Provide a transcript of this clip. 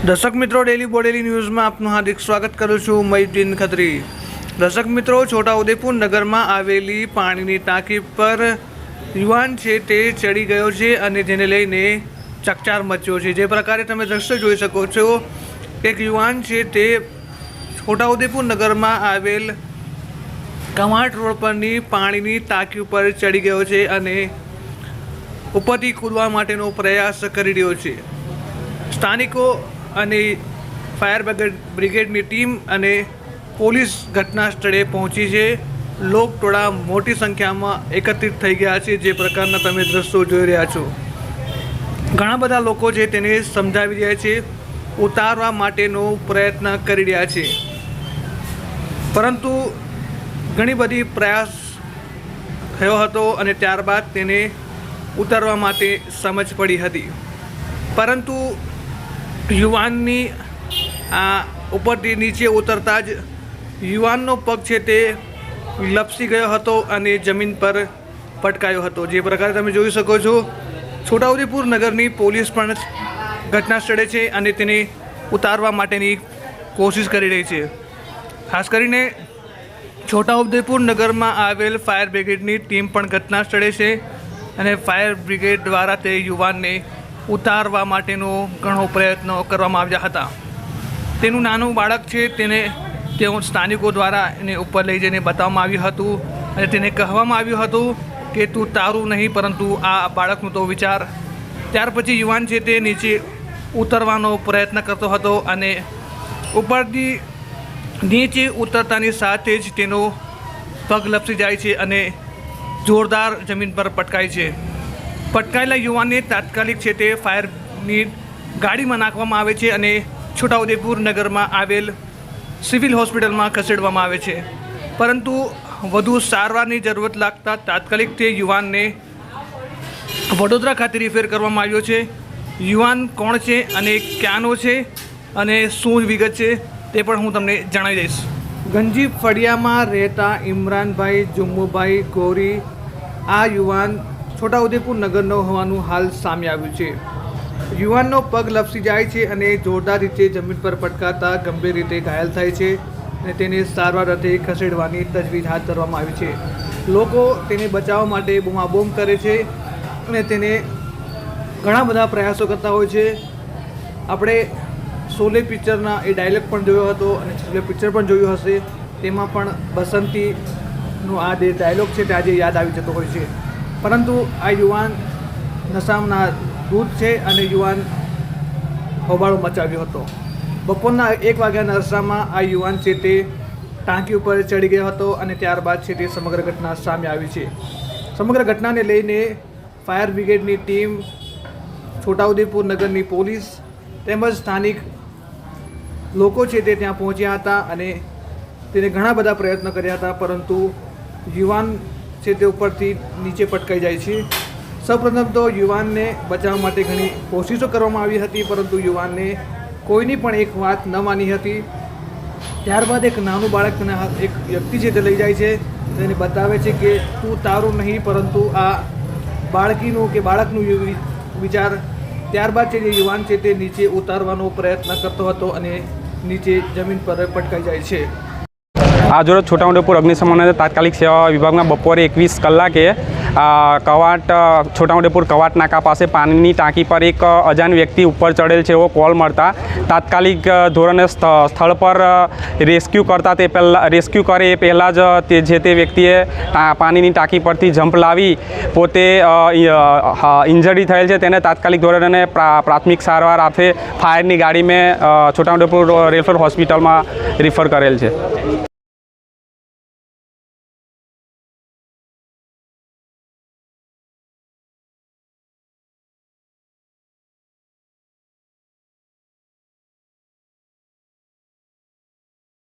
દર્શક મિત્રો ડેલી બોડેલી ન્યૂઝમાં આપનું હાર્દિક સ્વાગત કરું છું. મયુદ્દીન ખત્રી. દર્શક મિત્રો, છોટાઉદેપુર નગરમાં આવેલી પાણીની ટાંકી પર યુવાન છે તે ચડી ગયો છે અને જેને લઈને ચકચાર મચ્યો છે. જે પ્રકારે તમે દ્રશ્ય જોઈ શકો છો, એક યુવાન છે તે છોટાઉદેપુર નગરમાં આવેલ કમાટ રોડ પરની પાણીની ટાંકી ઉપર ચડી ગયો છે અને ઉપરથી કૂદવા માટેનો પ્રયાસ કરી રહ્યો છે. સ્થાનિકો અને ફાયર બ્રિગેડ બ્રિગેડની ટીમ અને પોલીસ ઘટના સ્થળે પહોંચી છે. લોકટોળા મોટી સંખ્યામાં એકત્રિત થઈ ગયા છે. જે પ્રકારના તમે દ્રશ્યો જોઈ રહ્યા છો. ઘણા બધા લોકો છે તેને સમજાવી રહ્યા છે. ઉતારવા માટેનો પ્રયત્ન કરી રહ્યા છે. પરંતુ ઘણી બધી પ્રયાસ થયો હતો અને ત્યારબાદ તેને ઉતારવા માટે સમજ પડી હતી. પરંતુ યુવાનની આ ઉપરથી નીચે ઉતરતા જ યુવાનનો પગ છે તે લપસી ગયો હતો અને જમીન પર પટકાયો હતો. જે પ્રકારે તમે જોઈ શકો છો, છોટાઉદેપુર નગરની પોલીસ પણ ઘટના સ્થળે છે અને તેને ઉતારવા માટેની કોશિશ કરી રહી છે. ખાસ કરીને છોટાઉદેપુર નગરમાં આવેલ ફાયર બ્રિગેડની ટીમ પણ ઘટના સ્થળે છે અને ફાયર બ્રિગેડ દ્વારા તે યુવાનને ઉતારવા માટેનો ઘણો પ્રયત્નો કરવામાં આવ્યા હતા. તેનું નાનું બાળક છે તેને તેઓ સ્થાનિકો દ્વારા એને ઉપર લઈ જઈને બતાવવામાં આવ્યું હતું અને તેને કહેવામાં આવ્યું હતું કે તું તારું નહીં, પરંતુ આ બાળકનો તો વિચાર. ત્યાર પછી યુવાન છે તે નીચે ઉતરવાનો પ્રયત્ન કરતો હતો અને ઉપરથી નીચે ઉતરતાની સાથે જ તેનો પગ લપસી જાય છે અને જોરદાર જમીન પર પટકાય છે. પટકાયેલા યુવાનને તાત્કાલિક છે તે ફાયરની ગાડીમાં નાખવામાં આવે છે અને છોટાઉદેપુર નગરમાં આવેલ સિવિલ હોસ્પિટલમાં ખસેડવામાં આવે છે. પરંતુ વધુ સારવારની જરૂરત લાગતા તાત્કાલિક તે યુવાનને વડોદરા ખાતે રિફેર કરવામાં આવ્યો છે. યુવાન કોણ છે અને ક્યાંનો છે અને શું વિગત છે તે પણ હું તમને જણાવી દઈશ. ગંજી ફળિયામાં રહેતા ઇમરાનભાઈ, જુમ્મુભાઈ ગોરી આ યુવાન છોટાઉદેપુર નગરનો હોવાનું હાલ સામે આવ્યું છે. યુવાનનો પગ લપસી જાય છે અને જોરદાર રીતે જમીન પર પટકાતા ગંભીર રીતે ઘાયલ થાય છે અને તેને સારવાર અર્થે ખસેડવાની તજવીજ હાથ ધરવામાં આવી છે. લોકો તેને બચાવવા માટે બૂમાબૂમ કરે છે અને તેને ઘણા બધા પ્રયાસો કરતા હોય છે. આપણે સોલે પિક્ચરના એ ડાયલોગ પણ જોયો હતો અને છેલ્લે પિક્ચર પણ જોયું હશે. તેમાં પણ બસંતીનો આ જે ડાયલોગ છે તે આજે યાદ આવી જતો હોય છે. પરંતુ આ યુવાન નશાના દૂધ છે અને યુવાન હોબાળો મચાવ્યો હતો. બપોરના એક વાગ્યાના અરસામાં આ યુવાન છે તે ટાંકી ઉપર ચડી ગયો હતો અને ત્યારબાદ છે તે સમગ્ર ઘટના સામે આવી છે. સમગ્ર ઘટનાને લઈને ફાયર બ્રિગેડની ટીમ છોટાઉદેપુર નગરની પોલીસ તેમજ સ્થાનિક લોકો છે તે ત્યાં પહોંચ્યા હતા અને તેને ઘણા બધા પ્રયત્નો કર્યા હતા, પરંતુ યુવાન છે તે ઉપરથી નીચે પટકાઈ જાય છે. સૌપ્રથમ તો યુવાનને બચાવવા માટે ઘણી કોશિશો કરવામાં આવી હતી, પરંતુ યુવાનને કોઈની પણ એક વાત ન માની હતી. ત્યારબાદ એક નાનું બાળક તેને એક વ્યક્તિ છે તે લઈ જાય છે. તેને બતાવે છે કે, તું તારું નહીં, પરંતુ આ બાળકીનું કે બાળકનું વિચાર. ત્યારબાદ છે જે યુવાન છે તે નીચે ઉતારવાનો પ્રયત્ન કરતો હતો અને નીચે જમીન પર પટકાઈ જાય છે. આજરોજ છોટાઉદેપુર અગ્નિશમન તાત્કાલિક સેવા વિભાગમાં બપોરે એકવીસ કલાકે કવાટ છોટાઉદેપુર કવાટ નાકા પાસે પાણીની ટાંકી પર એક અજાણ વ્યક્તિ ઉપર ચડેલ છે એવો કોલ મળતા તાત્કાલિક ધોરણે સ્થ- સ્થળ પર રેસ્ક્યુ કરતા તે પહેલાં, રેસ્ક્યુ કરે એ પહેલાં જ તે, જે તે વ્યક્તિએ પાણીની ટાંકી પરથી જમ્પ લાવી પોતે ઇન્જરી થયેલ છે તેને તાત્કાલિક ધોરણે પ્રા- પ્રાથમિક સારવાર આપે ફાયરની ગાડી મેં છોટાઉદેપુર રેફર હોસ્પિટલમાં રિફર કરેલ છે.